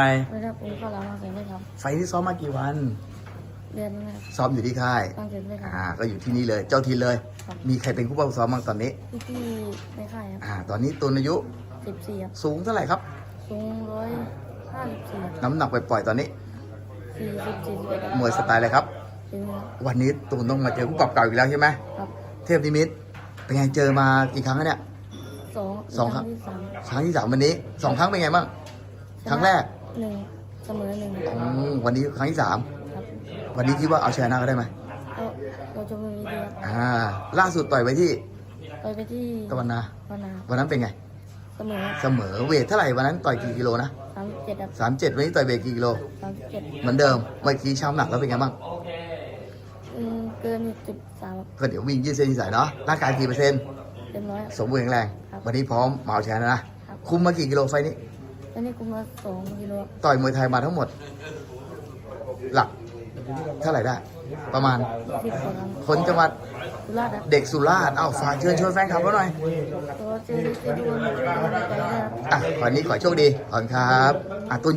ไปไม่ได้ผมก็รับมาเสร็จไม่ครับไฟล์ที่ซ้อมมากี่วันเรียนนะครับซ้อมอยู่ที่ค่ายตั้งเสร็จไม่ครับ อ่า ก็อยู่ที่นี่เลย เจ้าทีนเลย ครับ มีใครเป็นผู้ป้องซ้อมบ้างตอนนี้ พี่ที่ในค่ายครับอ่า ตอนนี้ตุนอายุสิบสี่ครับสูงเท่าไหร่ครับ สูงร้อยห้าสิบสี่น้ำหนักปล่อยๆตอนนี้ สี่สิบสี่สิบเอ็ดมวยสไตล์อะไรครับ ถึงครับวันนี้ตูนต้องมาเจอผู้ปรับเก่าอีกแล้วใช่ไหมครับเทพนิมิตรเป็นไงเจอมากี่ครั้งแล้วเนี่ย สองสองครับ ที่สามครั้งที่สามวันนี้สองครั้งเป็นไงบ้าง ครั้งแรก หนึ่งเสมอหนึ่งอืมวันนี้ครั้งที่สามครับวันนี้คิดว่าเอาชนะก็ได้ไหมก็เราจะมีดีครับอ่า ล่าสุดต่อยไปที่ไปไปที่ตะวันนาวันนาวันนั้นเป็นไง เสมอเสมอเวทเท่าไหร่วันนั้นต่อยกี่กิโลนะสามเจ็ดครับสามเจ็ดวันนี้ต่อยเวทกี่กิโลสามเจ็ดเหมือนเดิมเมื่อกี้ช้ำหนักแล้วเป็นไงบ้างอืมเกินจุดสามก็เดี๋ยววิ่งยืดเส้นยืดสายเนาะร่างกายกี่เปอร์เซ็นต์เต็มร้อยครับ สมบูรณ์แข็งแรง ครับวันนี้พร้อมมาเอาชนะนะครับ คุมมากี่กิโลไฟล์นี้ ตอนนี้กุมมาสองกิโลต่อยมวยไทยมาทั้งหมด หลักเท่าไหร่ได้ ประมาณสิบกว่าครั้งคนจังหวัดสุราษฎร์ครับเด็กสุราษฎร์เอ้าฝากเชิญชวนแฟนคลับเขาหน่อยตัวเจอเจอดูมันจะดูมันไปนะครับ อะวันนี้ขอโชคดีขอบคุณครับอะตุน